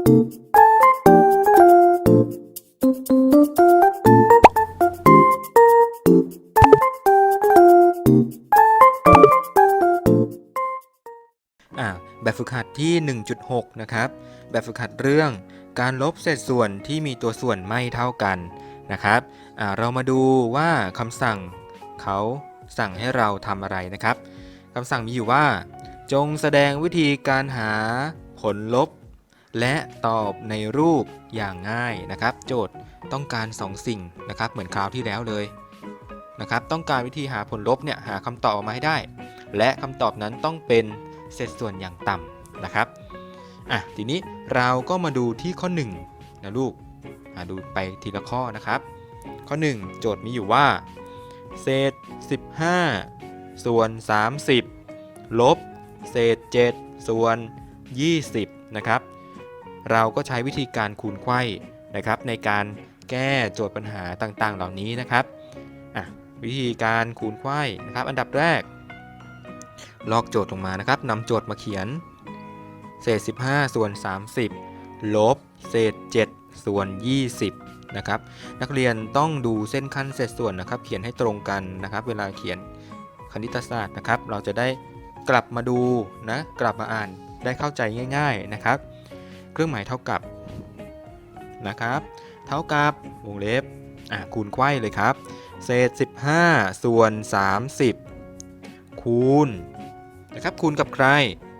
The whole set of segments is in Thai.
แบบฝึกหัดที่ 1.6 นะครับ แบบฝึกหัดเรื่องการลบเศษส่วนที่มีตัวส่วนไม่เท่ากันนะครับเรามาดูว่าคำสั่งเขาสั่งให้เราทำอะไรนะครับคำสั่งมีอยู่ว่า จงแสดงวิธีการหาผลลบ และตอบในรูปอย่างง่ายนะครับ โจทย์ต้องการ 2 สิ่งนะครับ เหมือนคราวที่แล้วเลยนะครับต้องการวิธีหาผลลบเนี่ยหาคำตอบออกมาให้ได้ และคำตอบนั้นต้องเป็นเศษส่วนอย่างต่ำนะครับอะทีนี้เราก็มาดูที่ข้อ1นะลูกดูไปทีละข้อนะครับ ข้อ 1 โจทย์มีอยู่ว่า เศษ 15 ส่วน 30 ลบ เศษ 7 ส่วน 20 นะครับ เราก็ใช้วิธีการคูณไข้นะครับ ในการแก้โจทย์ปัญหาต่างๆ เหล่านี้นะครับวิธีการคูณไข้นะครับ อันดับแรก ลอกโจทย์ลงมานะครับนำโจทย์มาเขียน เศษ 15 ส่วน 30 ลบ เศษ 7 ส่วน 20 นะครับ นักเรียนต้องดูเส้นขั้นเศษส่วนนะครับ เขียนให้ตรงกันนะครับ เวลาเขียนคณิตศาสตร์นะครับ เราจะได้กลับมาดูนะ กลับมาอ่านได้เข้าใจง่าย ๆนะครับ เครื่องหมายเท่ากับนะครับ เท่ากับวงเล็บอะคูณไขว้เลยครับ เศษ 15 ส่วน 30 คูณนะครับคูณกับใคร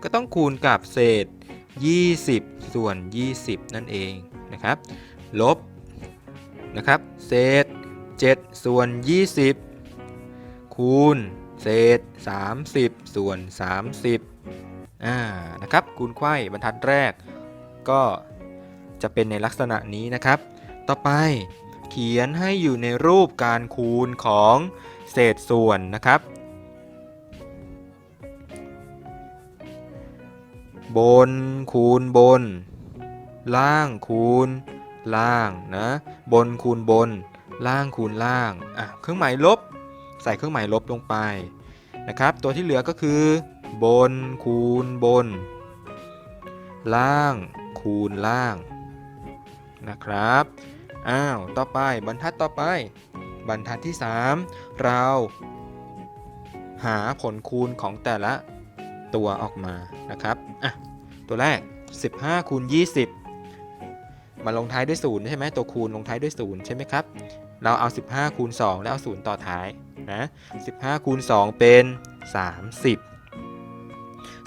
ก็ต้องคูณกับเศษ 20 ส่วน 20 นั่นเองนะครับ ลบนะครับ เศษ 7 ส่วน 20 คูณ เศษ 30 ส่วน 30อ่านะครับ คูณไขว้บรรทัดแรก ก็จะเป็นในลักษณะนี้นะครับ ต่อไปเขียนให้อยู่ในรูปการคูณของเศษส่วนนะครับ บนคูณบน ล่างคูณล่างนะบนคูณบน ล่างคูณล่างอะเครื่องหมายลบ ใส่เครื่องหมายลบลงไปนะครับ ตัวที่เหลือก็คือ บนคูณบน ล่าง คูณล่างนะครับ อ้าว ต่อไปบรรทัดต่อไป บรรทัดที่ 3 เรา หาผลคูณของแต่ละตัวออกมานะครับ อะ ตัวแรก 15คูณ20 มาลงท้ายด้วย0ใช่ไหมตัวคูณลงท้ายด้วย0ใช่ไหมครับ เราเอา 15คูณ2แล้วเอา0ต่อท้ายนะ15คูณ2เป็น 30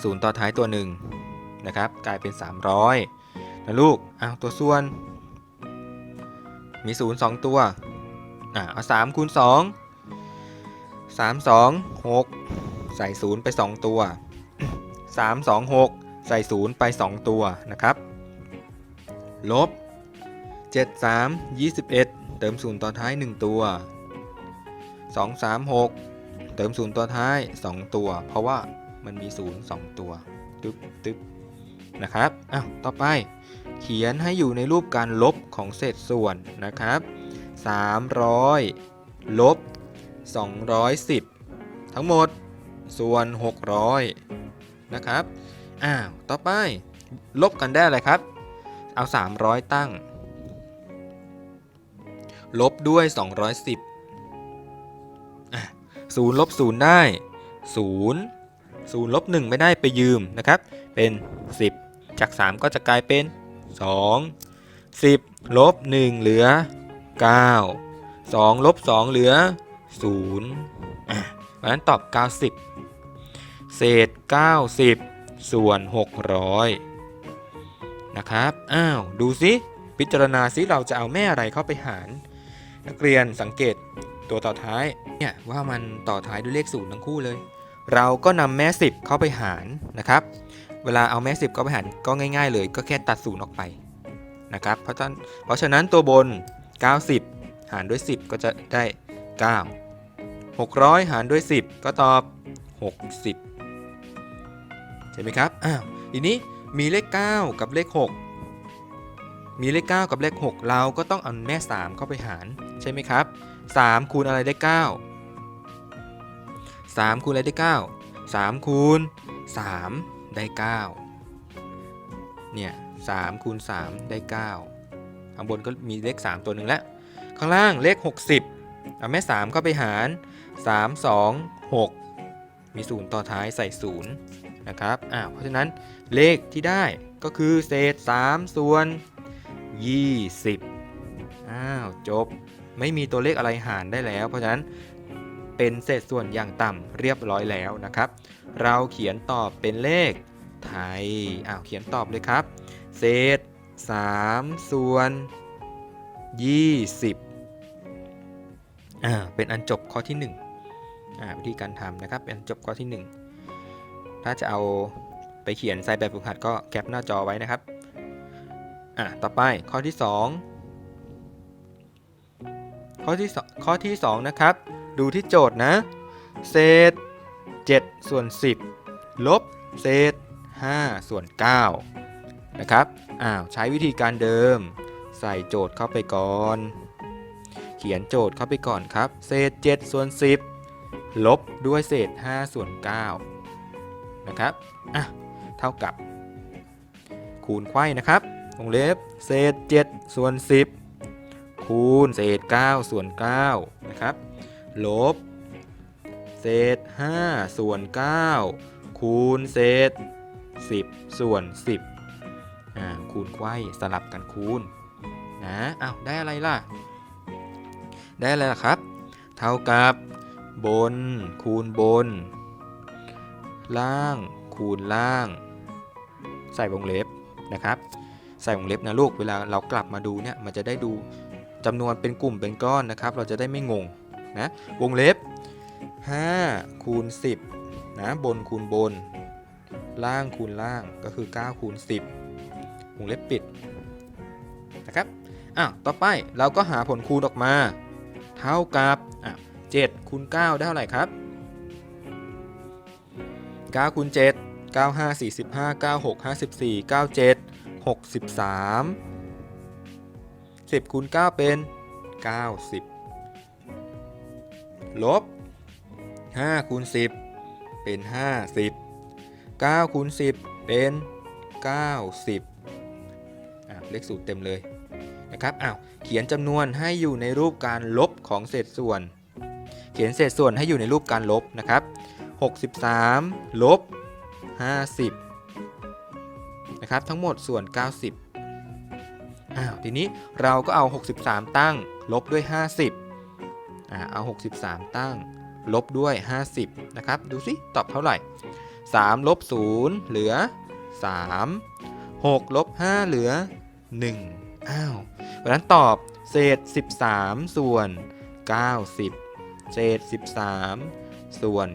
0 ต่อท้ายตัว1นะครับ กลายเป็น 300 นะลูกเอาตัวส่วน มี 0 2 ตัวอะเอา3คูณ2 3 2 6 ใส่ 0 ไป 2 ตัว 3 2 6 ใส่ 0 ไป 2 ตัวนะครับ ลบ 7 3 21 เติม 0 ต่อท้าย 1 ตัว 2 3 6 เติม 0 ต่อท้าย 2 ตัว เพราะว่ามันมี 0 2 ตัว ตึ๊บตึ๊บ นะครับอ้าวต่อไปเขียนให้อยู่ในรูปการลบของเศษส่วนนะครับ 300 ลบ 210 ทั้งหมดส่วน 600 นะครับอ้าวต่อไปลบกันได้อะไรครับ เอา 300 ตั้ง ลบด้วย 210อะ0ลบ0ได้ 0 0ลบ1ไม่ได้ไปยืมนะครับ เป็น 10 จาก 3 ก็จะกลายเป็น 2 10ลบ1เหลือ 9 2ลบ2เหลือ0อะเพราะฉะนั้นตอบ 90 เศษ 90 ส่วน 600 นะครับ อ้าว ดูซิพิจารณาซิเราจะเอาแม่อะไรเข้าไปหาร นักเรียนสังเกตตัวต่อท้าย เนี่ยว่ามันต่อท้ายด้วยเลขศูนย์ทั้งคู่เลย เราก็นำแม่ 10 เข้าไปหารนะครับ เวลาเอาแม่10เข้าไปหารก็ง่าย ๆ เลยก็แค่ตัดศูนย์ออกไปนะครับเพราะฉะนั้นเพราะฉะนั้นตัวบน 90 หารด้วย 10 ก็จะได้ 9 600 หารด้วย 10 ก็ตอบ 60 ใช่ไหมครับอ้าวทีนี้มีเลข 9 กับเลข 6 มีเลข 9 กับเลข 6 เราก็ต้องเอาแม่ 3 เข้าไปหารใช่ไหมครับ 3 คูณอะไรได้ 9 3 คูณอะไรได้ 9 3 คูณ 3 ได้ 9 เนี่ย3คูณ 3 ได้ 9 ข้างบนก็มีเลข 3 ตัวหนึ่งแล้ว ข้างล่างเลข 60 เอาแม่ 3 เข้าไปหาร 3 2 6 มี 0 ต่อท้ายใส่ 0 นะครับอ่าเพราะฉะนั้นเลขที่ได้ก็คือเศษ 3 ส่วน 20 อ้าว จบ ไม่มีตัวเลขอะไรหารได้แล้ว เพราะฉะนั้นเป็นเศษส่วนอย่างต่ำเรียบร้อยแล้วนะครับ เราเขียนตอบเป็นเลขไทยอ้าวเขียนตอบเลยครับ เศษ 3 ส่วน 20อ่าเป็นอันจบข้อที่1อ่าวิธีการทำนะครับ เป็นอันจบข้อที่ 1 ถ้าจะเอาไปเขียนใส่แบบฝึกหัดก็แคปหน้าจอไว้นะครับอะต่อไปข้อที่ 2 ข้อที่สองข้อที่ 2 นะครับ ดูที่โจทย์นะ เศษ 7 ส่วน 10 ลบเศษ 5 ส่วน 9 นะครับ อ้าว ใช้วิธีการเดิม ใส่โจทย์เข้าไปก่อน เขียนโจทย์เข้าไปก่อนครับ เศษ 7 ส่วน 10 ลบด้วยเศษ 5 ส่วน 9 นะครับ อะ เท่ากับ คูณไขว้นะครับ วงเล็บ เศษ 7 ส่วน 10 คูณเศษ 9 ส่วน 9 นะครับ ลบ เศษ 5 ส่วน 9 คูณเศษ 10 ส่วน 10อ่าคูณไขว้สลับกันคูณนะอ้าวได้อะไรล่ะ ได้อะไรล่ะครับ เท่ากับบน คูณบน ล่าง คูณล่าง ใส่วงเล็บนะครับ ใส่วงเล็บนะลูกเวลาเรากลับมาดูเนี่ยมันจะได้ดูจำนวนเป็นกลุ่มเป็นก้อนนะครับ เราจะได้ไม่งงนะวงเล็บ 5คูณ10นะบนคูณบน ล่างคูณล่างก็คือ9คูณ10วงเล็บปิดนะครับอ้าวต่อไปเราก็หาผลคูณออกมา เท่ากับอะ7คูณ9ได้เท่าไหร่ครับ9คูณ7 9 5 45 9 6 54 97 63 10คูณ9เป็น 90 ลบ 5คูณ10 เป็น 50 9คูณ10 เป็น 90อะเลขสูตรเต็มเลยนะครับอ้าวเขียนจำนวนให้อยู่ในรูปการลบของเศษส่วน เขียนเศษส่วนให้อยู่ในรูปการลบนะครับ 63ลบ50นะครับทั้งหมดส่วน 90อ้าวทีนี้เราก็เอา 63 ตั้งลบด้วย 50อ่าเอา 63 ตั้ง ลบด้วย 50 นะครับ ดูสิตอบเท่าไหร่ 3 ลบ 0 เหลือ 3 6 ลบ 5 เหลือ 1 อ้าวเพราะฉะนั้นตอบเศษ 13 ส่วน 90 เศษ 13 ส่วน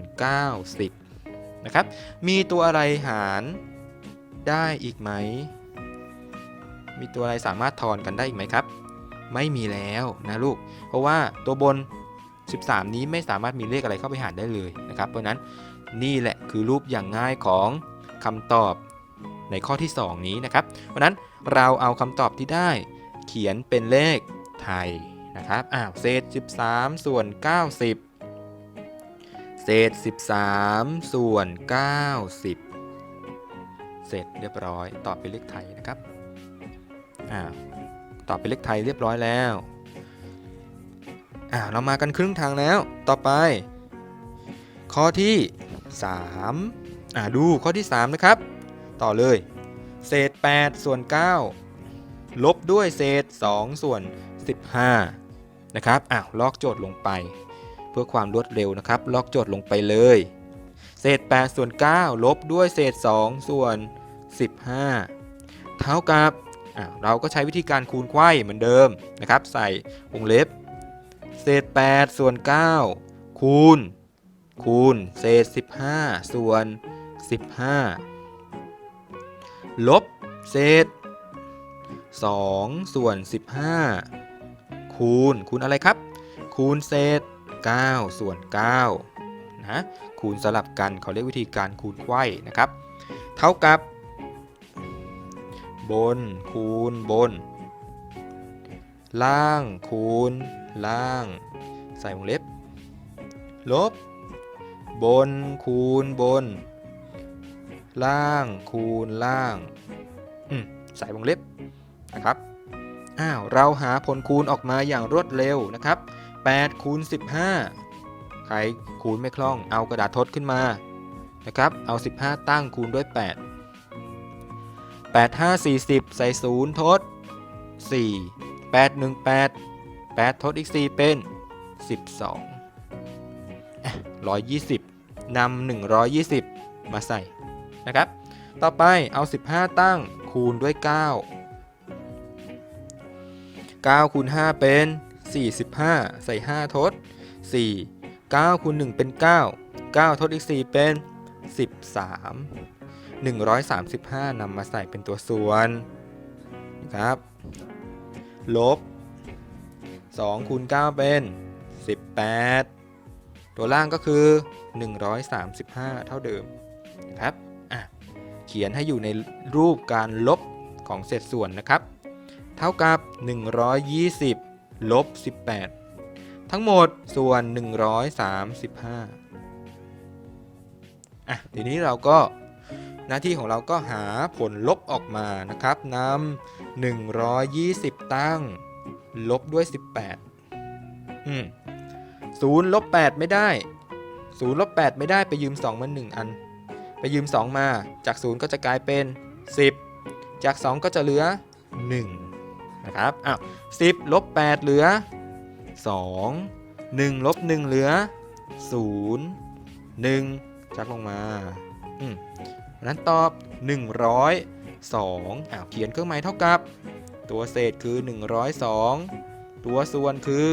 90 นะครับ มีตัวอะไรหารได้อีกไหม มีตัวอะไรสามารถทอนกันได้อีกไหมครับ ไม่มีแล้วนะลูก เพราะว่าตัวบน 13 นี้ไม่สามารถมีเลขอะไรเข้าไปหารได้เลยนะครับ เพราะนั้นนี่แหละคือรูปอย่างง่ายของคำตอบในข้อที่ 2 นี้นะครับ เพราะฉะนั้นเราเอาคำตอบที่ได้เขียนเป็นเลขไทยนะครับอ้าวเศษ 13 ส่วน 90 เศษ 13 ส่วน 90 เสร็จเรียบร้อย ตอบเป็นเลขไทยนะครับอ่าตอบเป็นเลขไทยเรียบร้อยแล้ว อ่าเรามากันครึ่งทางแล้ว ต่อไป ข้อที่ 3 อ่าดูข้อที่ 3 นะครับ ต่อเลย เศษ 8 ส่วน 9 ลบด้วยเศษ 2 ส่วน 15 นะครับอ้าวลอกโจทย์ลงไป เพื่อความรวดเร็วนะครับ ลอกโจทย์ลงไปเลย เศษ 8 ส่วน 9 ลบด้วยเศษ 2 ส่วน 15 เท่ากับเราก็ใช้วิธีการคูณไขว้เหมือนเดิมนะครับ ใส่วงเล็บ เศษ 8 ส่วน 9 คูณ คูณ เศษ 15 ส่วน 15 ลบ เศษ 2 ส่วน 15 คูณ คูณอะไรครับ คูณเศษ 9 ส่วน 9 นะ คูณสลับกันเขาเรียกวิธีการคูณไขว้นะครับ เท่ากับบนคูณบน ล่างคูณ ล่าง ใส่วงเล็บ ลบ บนคูณบน ล่างคูณล่างอืมใส่วงเล็บนะครับอ้าวเราหาผลคูณออกมาอย่างรวดเร็วนะครับ8คูณ15 ใครคูณไม่คล่องเอากระดาษทดขึ้นมานะครับเอา 15 ตั้งคูณด้วย 8 8 5 40 ใส่ 0 ทด 4 8 1 8 8 ทดอีก 4 เป็น 12 120นำ120 มาใส่นะครับ ต่อไปเอา 15 ตั้งคูณด้วย 9 9คูณ5เป็น 45 ใส่ 5 ทด 4 9คูณ1เป็น 9 9 ทดอีก 4 เป็น 13 135นำมาใส่เป็นตัวส่วนนะครับ ลบ 2คูณ9เป็น 18 ตัวล่างก็คือ 135 เท่าเดิมนะครับอะเขียนให้อยู่ในรูปการลบของเศษส่วนนะครับ เท่ากับ 120 ลบ 18 ทั้งหมดส่วน 135อะทีนี้เราก็หน้าที่ของเราก็หาผลลบออกมานะครับนำ120 ตั้ง ลบด้วย 18อืมศูนย์ลบ8ไม่ได้ศูนย์ลบ8ไม่ได้ไปยืม 2 มา 1 อัน ไปยืม 2 มาจาก 0 ก็จะกลายเป็น 10 จาก 2 ก็จะเหลือ 1 นะครับอ้าว10ลบ8เหลือ 2 1ลบ1เหลือ 0 1 จักลงมาอืมเพราะฉะนั้นตอบ 102อ้าวเขียนเครื่องหมายเท่ากับ ตัวเศษคือ 102 ตัวส่วนคือ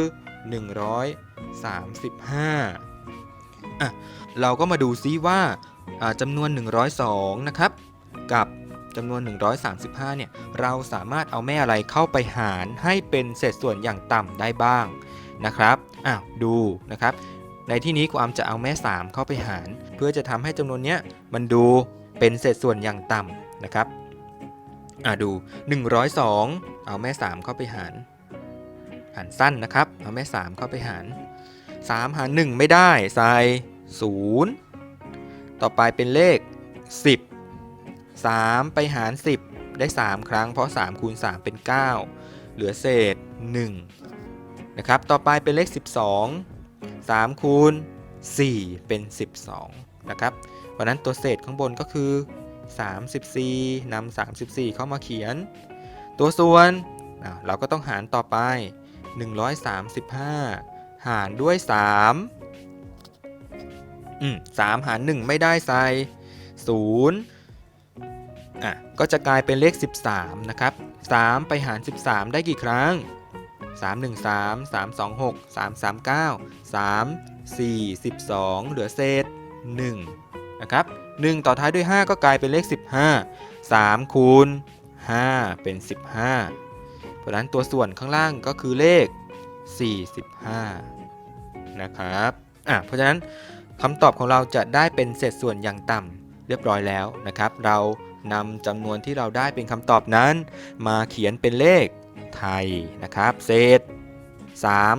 135อะเราก็มาดูซิว่าจำนวน 102 นะครับ กับจำนวน 135 เนี่ย เราสามารถเอาแม่อะไรเข้าไปหารให้เป็นเศษส่วนอย่างต่ำได้บ้างนะครับอ้าวดูนะครับ ในที่นี้ครูอามจะเอาแม่ 3 เข้าไปหาร เพื่อจะทำให้จำนวนเนี้ยมันดูเป็นเศษส่วนอย่างต่ำนะครับ อ่าดู 102 เอาแม่ 3 เข้าไปหาร หารสั้นนะครับ เอาแม่ 3 เข้าไปหาร 3 หาร 1 ไม่ได้ใส่0 ต่อไปเป็นเลข 10 3 ไปหาร 10 ได้ 3 ครั้ง เพราะ 3 คูณ 3 เป็น 9 เหลือเศษ 1 นะครับ ต่อไปเป็นเลข 12 3 คูณ 4 เป็น 12 นะครับ เพราะฉะนั้นตัวเศษข้างบนก็คือ 34นำ34 เข้ามาเขียน ตัวส่วน เราก็ต้องหารต่อไป 135 หารด้วย 3 อืม3หาร 1 ไม่ได้ใส่0อะก็จะกลายเป็นเลข 13 นะครับ 3 ไปหาร 13 ได้กี่ครั้ง 3 1 3 3 2 6 3 3 9 3 4 12เหลือเศษ 1 นะครับ1ต่อท้ายด้วย 5 ก็กลายเป็นเลข 15 3คูณ5เป็น 15 เพราะนั้นตัวส่วนข้างล่างก็คือเลข 45 นะครับอะเพราะฉะนั้นคำตอบของเราจะได้เป็นเศษส่วนอย่างต่ำเรียบร้อยแล้วนะครับ เรานำจำนวนที่เราได้เป็นคำตอบนั้น มาเขียนเป็นเลขไทยนะครับ เศษ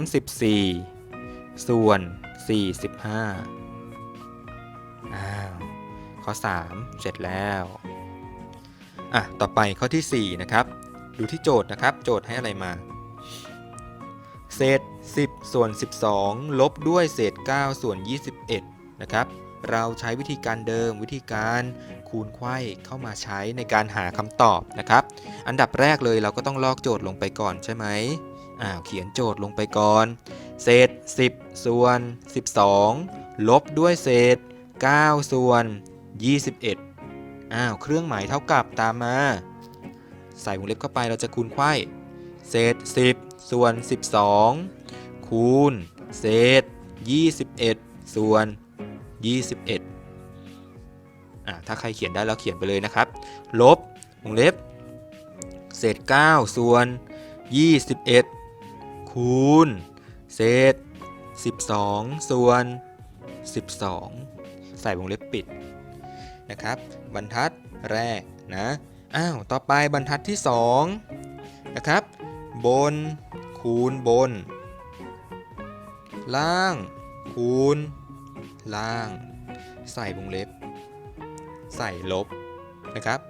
34 ส่วน 45อ้า ข้อ 3 เสร็จแล้วอะต่อไปข้อที่ 4 นะครับ ดูที่โจทย์นะครับ โจทย์ให้อะไรมา เศษ 10 ส่วน 12 ลบด้วยเศษ 9 ส่วน 21 นะครับ เราใช้วิธีการเดิมวิธีการคูณไขว้เข้ามาใช้ในการหาคำตอบนะครับ อันดับแรกเลยเราก็ต้องลอกโจทย์ลงไปก่อนใช่ไหมอ้าวเขียนโจทย์ลงไปก่อน เศษ 10 ส่วน 12 ลบด้วยเศษ 9 ส่วน 21 อ้าว เครื่องหมายเท่ากับตามมา ใส่วงเล็บเข้าไปเราจะคูณไขว้เศษ 10 ส่วน 12 คูณ เศษ 21 ส่วน 21 อะถ้าใครเขียนได้แล้วเขียนไปเลยนะครับ ลบวงเล็บ เศษ 9 ส่วน 21 คูณ เศษ 12 ส่วน 12 ใส่วงเล็บ นะครับ บรรทัดแรกนะอ้าวต่อไปบรรทัดที่2นะครับ บน คูณบน ล่าง คูณ ล่าง ใส่วงเล็บ ใส่ลบนะครับ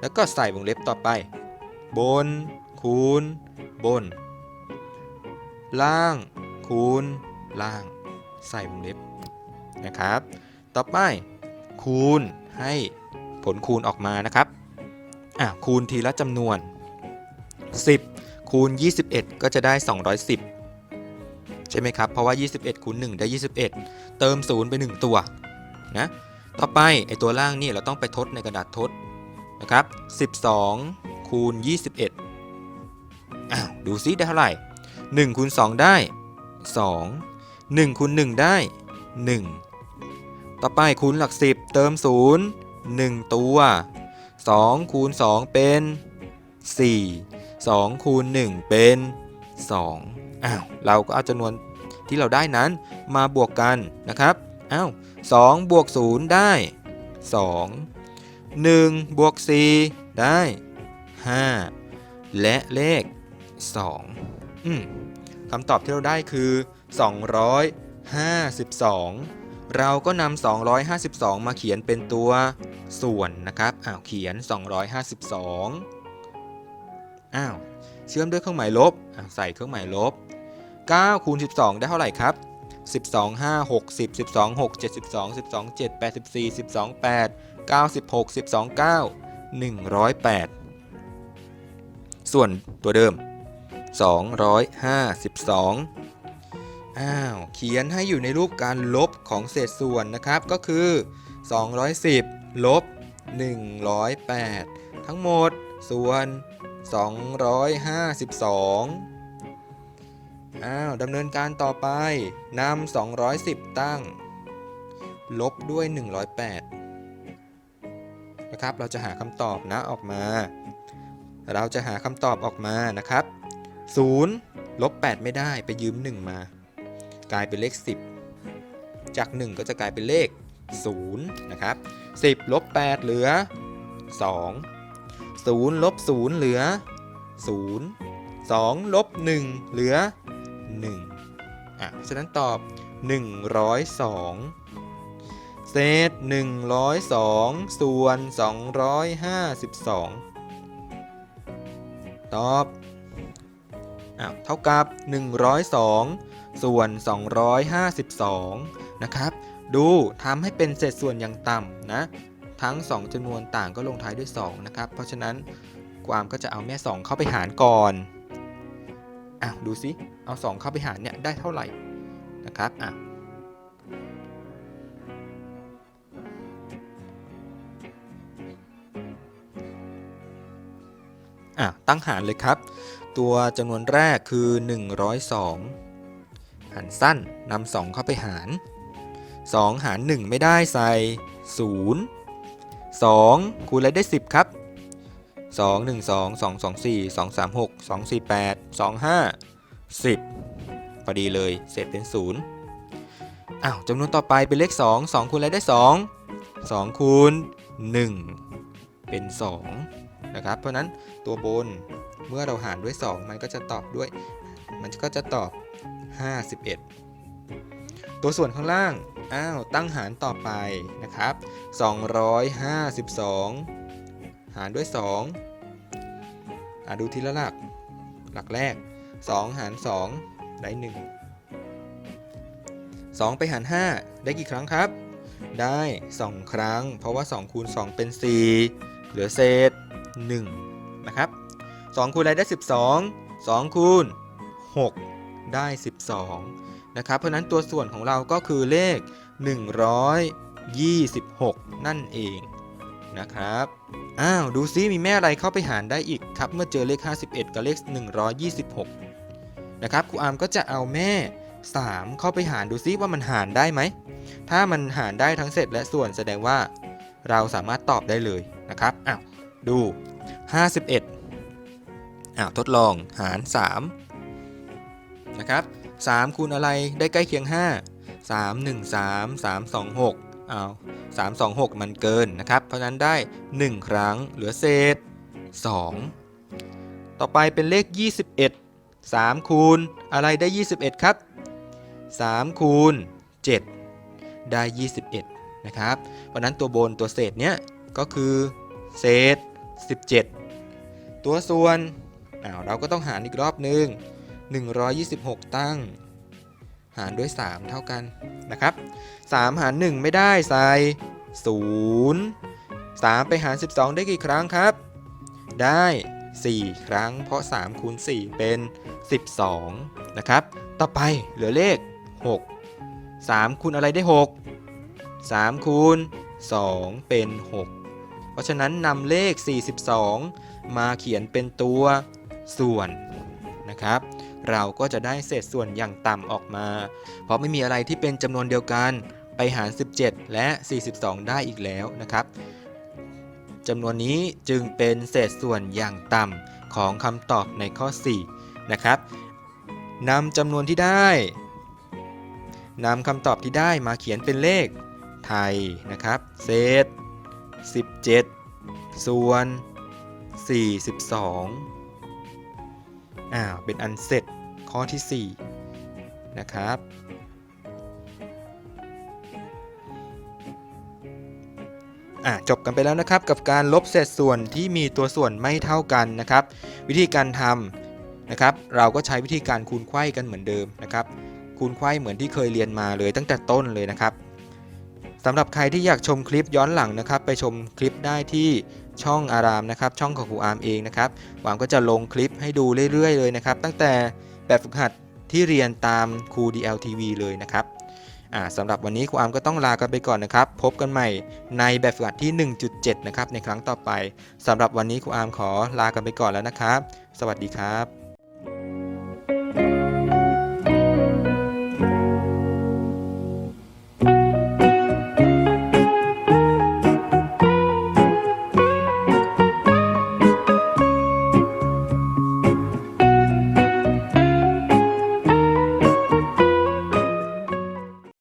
แล้วก็ใส่วงเล็บต่อไป บน คูณ บน ล่าง คูณ ล่าง ใส่วงเล็บนะครับ ต่อไป คูณ ให้ผลคูณออกมานะครับอะคูณทีละจำนวน 10 คูณ 21 ก็จะได้ 210 ใช่ไหมครับ เพราะว่า 21 คูณ 1 ได้ 21 เติม 0 ไป 1 ตัวนะต่อไปไอตัวล่างนี่เราต้องไปทดในกระดาษทดนะครับ 12 คูณ 21อ้าวดูซิได้เท่าไหร่ 1 คูณ 2 ได้ 2 1 คูณ 1 ได้ 1 ต่อไปคูณหลัก10เติม0 1ตัว2คูณ2เป็น4 2คูณ1เป็น2อ้าวเราก็เอาจำนวนที่เราได้นั้นมาบวกกันนะครับอ้าว2บวก0ได้2 1บวก4ได้5และเลข2อืมคำตอบที่เราได้คือ 252 เราก็นำ252 มาเขียนเป็นตัวส่วนนะครับอ้าวเขียน 252อ้าวเชื่อมด้วยเครื่องหมายลบใส่เครื่องหมายลบ9คูณ12 ได้เท่าไหร่ครับ 12 5 60 12 6 72 12 7 84 12 8 96 12 9 108 ส่วนตัวเดิม 252 อ้าวเขียนให้อยู่ในรูปการลบของเศษส่วนนะครับก็คือ 210 ลบ 108 ทั้งหมดส่วน 252 อ้าวดำเนินการต่อไปนำ210 ตั้ง ลบด้วย 108 นะครับ เราจะหาคำตอบนะออกมา เราจะหาคำตอบออกมานะครับ 0 ลบ 8 ไม่ได้ไปยืม 1 มา กลายเป็นเลข 10 จาก 1 ก็จะกลายเป็นเลข0นะครับ10ลบ8เหลือ 2 0ลบ0เหลือ 0 2ลบ1เหลือ 1 อะเพราะฉะนั้นตอบ 102 เศษ 102 ส่วน 252 ตอบอ้าวเท่ากับ 102 ส่วน 252 นะครับ ดูทำให้เป็นเศษส่วนอย่างต่ำนะ ทั้ง 2จำนวนต่างก็ลงท้ายด้วย 2 นะครับ เพราะฉะนั้นความก็จะเอาแม่ 2 เข้าไปหารก่อนอ้าวดูสิเอา 2 เข้าไปหารเนี่ยได้เท่าไหร่นะครับอะอะตั้งหารเลยครับ ตัวจำนวนแรกคือ 102 หารสั้นนำ2เข้าไปหาร 2 หาร 1 ไม่ได้ใส่ 0 2 คูณอะไรได้ 10 ครับ 2 1 2 2 2 4 2 3 6 2 4 8 2 5 10 พอดีเลยเศษเป็น 0อ้าวจำนวนต่อไปเป็นเลข 2 2 คูณอะไรได้ 2 2 คูณ 1 เป็น 2 นะครับ เพราะนั้นตัวบนเมื่อเราหารด้วย 2 มันก็จะตอบด้วย มันก็จะตอบ 51 ตัวส่วนข้างล่าง อ้าว ตั้งหารต่อไปนะครับ 252 หารด้วย 2 อะดูทีละหลัก หลักแรก 2 หาร 2 ได้ 1 2 ไปหาร 5 ได้กี่ครั้งครับ ได้ 2 ครั้ง เพราะว่า 2 คูณ 2 เป็น 4 เหลือเศษ 1 นะครับ2คูณอะไรได้ 12 2คูณ6 ได้ 12 นะครับ เพราะนั้นตัวส่วนของเราก็คือเลข 126 นั่นเองนะครับ อ้าว ดูซิมีแม่อะไรเข้าไปหารได้อีกครับ เมื่อเจอเลข 51 กับเลข 126 นะครับครูอาร์มก็จะเอาแม่ 3 เข้าไปหารดูซิว่ามันหารได้ไหม ถ้ามันหารได้ทั้งเศษและส่วนแสดงว่าเราสามารถตอบได้เลยนะครับ อ้าว ดู 51อ้าวทดลองหาร 3 นะครับ3คูณอะไรได้ใกล้เคียง 5 3 1 3 3 2 6อ้า3 2 6 มันเกินนะครับ เพราะนั้นได้ 1 ครั้งเหลือเศษ 2 ต่อไปเป็นเลข 21 3 คูณอะไรได้ 21 ครับ 3 คูณ 7 ได้ 21 นะครับ เพราะนั้นตัวบนตัวเศษเนี้ยก็คือเศษ 17 ตัวส่วนอ้าวเราก็ต้องหารอีกรอบหนึ่ง 126 ตั้ง หารด้วย 3 เท่ากันนะครับ 3 หาร 1 ไม่ได้ใส่0 3 ไปหาร 12 ได้กี่ครั้งครับ ได้ 4 ครั้ง เพราะ3คูณ4เป็น 12 นะครับ ต่อไปเหลือเลข 6 3คูณอะไรได้ 6 3คูณ2 เป็น 6 เพราะฉะนั้นนำเลข 42 มาเขียนเป็นตัวส่วนนะครับ เราก็จะได้เศษส่วนอย่างต่ำออกมา เพราะไม่มีอะไรที่เป็นจำนวนเดียวกันไปหาร 17 และ 42 ได้อีกแล้วนะครับจำนวนนี้จึงเป็นเศษส่วนอย่างต่ำของคำตอบในข้อ 4 นะครับนำจำนวนที่ได้นำคำตอบที่ได้มาเขียนเป็นเลขไทยนะครับ เศษ 17 ส่วน 42 อ้าวเป็นอันเสร็จข้อที่ 4 นะครับ อะจบกันไปแล้วนะครับกับการลบเศษส่วนที่มีตัวส่วนไม่เท่ากันนะครับ วิธีการทำนะครับ เราก็ใช้วิธีการคูณไขว้กันเหมือนเดิมนะครับ คูณไขว้เหมือนที่เคยเรียนมาเลยตั้งแต่ต้นเลยนะครับสำหรับใครที่อยากชมคลิปย้อนหลังนะครับ ไปชมคลิปได้ที่ ช่องอารามนะครับ ช่องของครูอาร์มเองนะครับหวังก็จะลงคลิปให้ดูเรื่อยๆเลยนะครับ ตั้งแต่แบบฝึกหัดที่เรียนตามครู DLTV เลยนะครับอ่าสำหรับวันนี้ครูอาร์มก็ต้องลากันไปก่อนนะครับ พบกันใหม่ในแบบฝึกหัดที่ 1.7 นะครับ ในครั้งต่อไปสำหรับวันนี้ครูอาร์มขอลากันไปก่อนแล้วนะครับ สวัสดีครับ